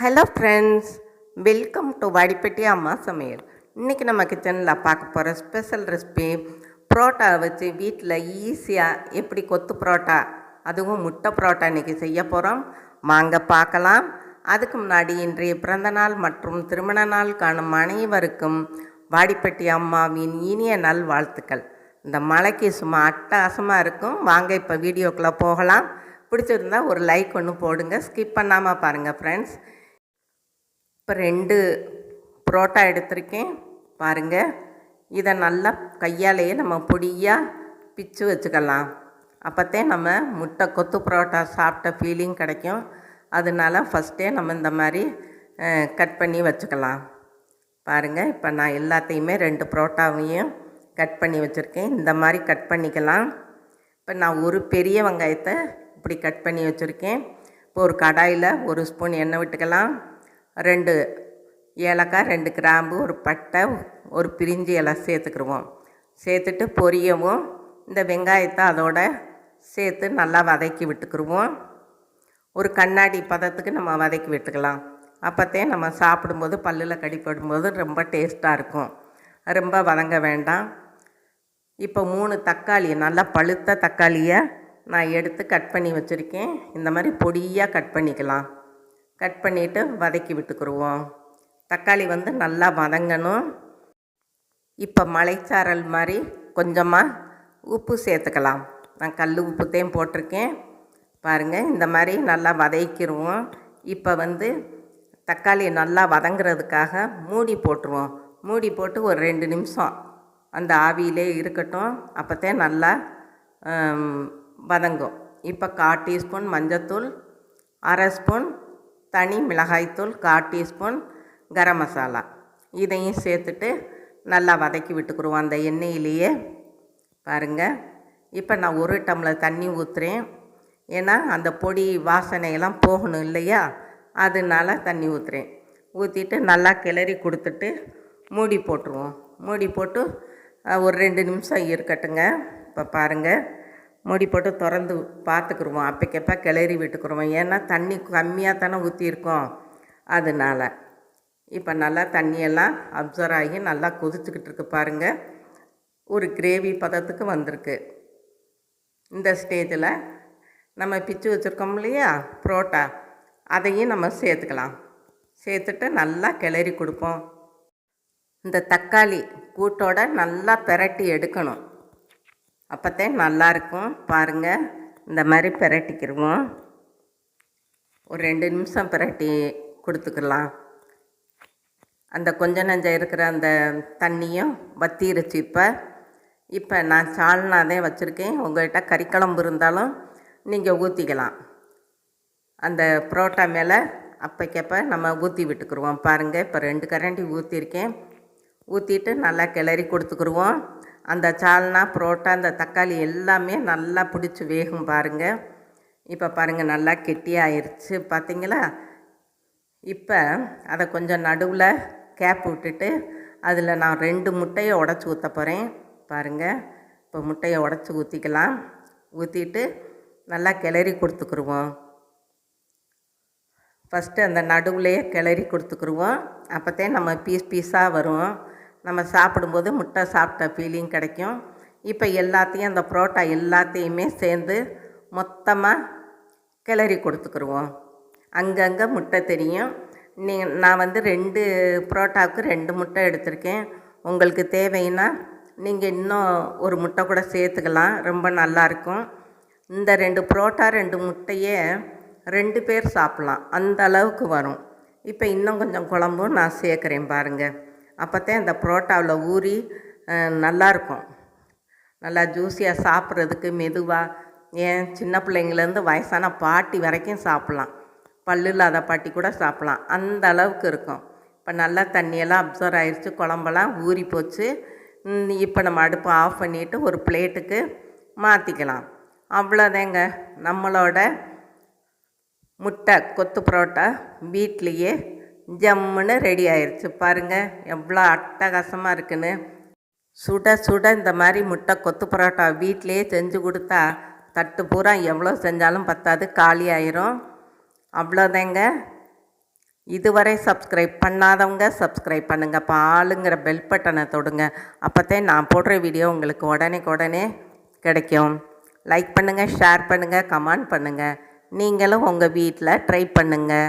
Hello friends welcome to Vadipatti அம்மா சமையல் இன்றைக்கி நம்ம கிச்சனில் பார்க்க போகிற ஸ்பெஷல் ரெசிபி புரோட்டா வச்சு வீட்டில் ஈஸியாக எப்படி கொத்து புரோட்டா அதுவும் முட்டை புரோட்டா இன்றைக்கி செய்ய போகிறோம் வாங்க பார்க்கலாம். அதுக்கு முன்னாடி இன்றைய பிறந்தநாள் மற்றும் திருமண நாள் காணும் அனைவருக்கும் வாடிப்பட்டி அம்மாவின் இனிய நல் வாழ்த்துக்கள். இந்த மலைக்கு சும்மா அட்டகாசமாக இருக்கும். வாங்க இப்போ வீடியோக்குள்ளே போகலாம். பிடிச்சிருந்தா ஒரு லைக் ஒன்று போடுங்க. ஸ்கிப் பண்ணாமல் பாருங்கள் ஃப்ரெண்ட்ஸ் இப்போ ரெண்டு புரோட்டா எடுத்திருக்கேன். பாருங்கள் இதை நல்லா கையாலேயே நம்ம பொடியாக பிச்சு வச்சுக்கலாம். அப்போத்தே நம்ம முட்டை கொத்து புரோட்டா சாப்பிட்ட ஃபீலிங் கிடைக்கும். அதனால ஃபஸ்ட்டே நம்ம இந்த மாதிரி கட் பண்ணி வச்சுக்கலாம். பாருங்கள் இப்போ நான் எல்லாத்தையுமே ரெண்டு புரோட்டாவையும் கட் பண்ணி வச்சுருக்கேன். இந்த மாதிரி கட் பண்ணிக்கலாம். இப்போ நான் ஒரு பெரிய வெங்காயத்தை இப்படி கட் பண்ணி வச்சுருக்கேன். இப்போ ஒரு கடாயில் ஒரு ஸ்பூன் எண்ணெய் விட்டுக்கலாம். ரெண்டு ஏலக்காய் ரெண்டு கிராம்பு ஒரு பட்டை ஒரு பிரிஞ்சி இலை சேர்த்துக்கிடுவோம் சேர்த்துட்டு பொரியவும் இந்த வெங்காயத்தை அதோட சேர்த்து நல்லா வதக்கி விட்டுக்கிடுவோம் ஒரு கண்ணாடி பதத்துக்கு நம்ம வதக்கி விட்டுக்கலாம். அப்போத்தே நம்ம சாப்பிடும்போது பல்லில் கடிப்படும்போது ரொம்ப டேஸ்ட்டாக இருக்கும். ரொம்ப வதங்க வேண்டாம். இப்போ மூணு தக்காளி நல்லா பழுத்த தக்காளியை நான் எடுத்து கட் பண்ணி வச்சுருக்கேன். இந்த மாதிரி பொடியாக கட் பண்ணிக்கலாம். கட் பண்ணிவிட்டு வதக்கி விட்டுக்குருவோம். தக்காளி வந்து நல்லா வதங்கணும். இப்போ மலைச்சாரல் மாதிரி கொஞ்சமாக உப்பு சேர்த்துக்கலாம். நான் கல் உப்புத்தையும் போட்டிருக்கேன். பாருங்கள் இந்த மாதிரி நல்லா வதக்கிடுவோம் இப்போ வந்து தக்காளி நல்லா வதங்குறதுக்காக மூடி போட்டுருவோம். மூடி போட்டு ஒரு ரெண்டு நிமிஷம் அந்த ஆவியிலே இருக்கட்டும். அப்போத்தே நல்லா வதங்கும். இப்போ கால் டீஸ்பூன் மஞ்சத்தூள் அரை ஸ்பூன் தனி மிளகாய்த்தூள் கால் டீஸ்பூன் கரம் மசாலா. இதையும் சேர்த்துட்டு நல்லா வதக்கி விட்டுக்குருவோம் அந்த எண்ணெயிலேயே. பாருங்கள் இப்போ நான் ஒரு டம்ளர் தண்ணி ஊற்றுறேன் ஏன்னா அந்த பொடி வாசனையெல்லாம் போகணும் இல்லையா? அதனால தண்ணி ஊற்றுறேன் ஊற்றிட்டு நல்லா கிளறி கொடுத்துட்டு மூடி போட்டுருவோம். மூடி போட்டு ஒரு ரெண்டு நிமிஷம் இருக்கட்டுங்க. இப்போ பாருங்கள் மூடி போட்டு திறந்து பார்த்துக்குருவோம். அப்போக்கப்போ கிளறி விட்டுக்குருவோம். ஏன்னா தண்ணி கம்மியாக தானே ஊற்றிருக்கோம் அதனால இப்போ நல்லா தண்ணியெல்லாம் அப்சர்வ் ஆகி நல்லா கொதிச்சுக்கிட்டு இருக்கு பாருங்கள் ஒரு கிரேவி பதத்துக்கு வந்திருக்கு. இந்த ஸ்டேஜில் நம்ம பிச்சு வச்சுருக்கோம் இல்லையா? புரோட்டா. அதையும் நம்ம சேர்த்துக்கலாம். சேர்த்துட்டு நல்லா கிளறி கொடுப்போம். இந்த தக்காளி கூட்டோட நல்லா பெரட்டி எடுக்கணும். அப்போத்தான் நல்லாயிருக்கும் பாருங்கள் இந்த மாதிரி பிரட்டிக்கிடுவோம் ஒரு ரெண்டு நிமிஷம் பிரட்டி கொடுத்துக்கலாம். அந்த கொஞ்ச நஞ்சம் இருக்கிற அந்த தண்ணியும் வத்திருச்சு இப்போ. இப்போ நான் சால்னாதே வச்சுருக்கேன். உங்கள்கிட்ட கறிக்குழம்பு இருந்தாலும் நீங்கள் ஊற்றிக்கலாம் அந்த புரோட்டா மேலே அப்போக்கப்போ நம்ம ஊற்றி விட்டுக்குருவோம். பாருங்கள் இப்போ ரெண்டு கரண்டி ஊற்றிருக்கேன் ஊற்றிட்டு நல்லா கிளறி கொடுத்துக்குருவோம். அந்த சால்னா புரோட்டா அந்த தக்காளி எல்லாமே நல்லா பிடிச்சி வேகும் பாருங்கள் இப்போ பாருங்கள் நல்லா கெட்டியாயிருச்சு. பார்த்தீங்களா இப்போ அதை கொஞ்சம் நடுவில் கேப் விட்டுட்டு அதில் நான் ரெண்டு முட்டையை உடச்சி ஊற்ற போகிறேன் பாருங்கள் இப்போ முட்டையை உடச்சி ஊற்றிக்கலாம் ஊற்றிட்டு நல்லா கிளறி கொடுத்துக்குருவோம். ஃபஸ்ட்டு அந்த நடுவுலையே கிளறி கொடுத்துக்குருவோம். அப்போத்தே நம்ம பீஸ் பீஸாக வரும். நம்ம சாப்பிடும்போது முட்டை சாப்பிட்ட ஃபீலிங் கிடைக்கும். இப்போ எல்லாத்தையும் அந்த புரோட்டா எல்லாத்தையுமே சேர்ந்து மொத்தமாக கிளறி கொடுத்துக்குருவோம். அங்கங்கே முட்டை தெரியும். நீங்கள் நான் வந்து ரெண்டு புரோட்டாவுக்கு ரெண்டு முட்டை எடுத்திருக்கேன். உங்களுக்கு தேவைன்னா நீங்கள் இன்னும் ஒரு முட்டை கூட சேர்த்துக்கலாம். ரொம்ப நல்லாயிருக்கும் இந்த ரெண்டு புரோட்டா ரெண்டு முட்டையே ரெண்டு பேர் சாப்பிட்லாம். அந்த அளவுக்கு வரும். இப்போ இன்னும் கொஞ்சம் குழம்பும் நான் சேர்க்குறேன் பாருங்கள் அப்போத்தான் இந்த புரோட்டாவில் ஊறி நல்லாயிருக்கும் நல்லா ஜூஸியாக சாப்பிட்றதுக்கு மெதுவாக ஏன்? சின்ன பிள்ளைங்கள்லேருந்து வயசான பாட்டி வரைக்கும் சாப்பிட்லாம். பல்லு இல்லாத பாட்டி கூட சாப்பிட்லாம். அந்த அளவுக்கு இருக்கும். இப்போ நல்லா தண்ணியெல்லாம் அப்சர்வ் ஆயிடுச்சு குழம்பெல்லாம் ஊறி போச்சு. இப்போ நம்ம அடுப்பை ஆஃப் பண்ணிவிட்டு ஒரு பிளேட்டுக்கு மாற்றிக்கலாம் அவ்வளோதாங்க. நம்மளோட முட்டை கொத்து புரோட்டா வீட்லேயே ஜம்முன்னு ரெடி ஆயிடுச்சு பாருங்கள் எவ்வளோ அட்டகாசமாக இருக்குன்னு. சுட சுட இந்த மாதிரி முட்டை கொத்து பரோட்டா வீட்டிலையே செஞ்சு கொடுத்தா தட்டு பூரா எவ்வளோ செஞ்சாலும் பத்தாது காலி ஆயிரும் அவ்வளோதாங்க இதுவரை சப்ஸ்கிரைப் பண்ணாதவங்க சப்ஸ்கிரைப் பண்ணுங்கள் பாலுங்கிற பெல் பட்டனை தொடுங்க. அப்போத்தே நான் போடுற வீடியோ உங்களுக்கு உடனே உடனே கிடைக்கும். லைக் பண்ணுங்கள் ஷேர் பண்ணுங்கள் கமெண்ட் பண்ணுங்கள் நீங்களும் உங்கள் வீட்டில் ட்ரை பண்ணுங்கள்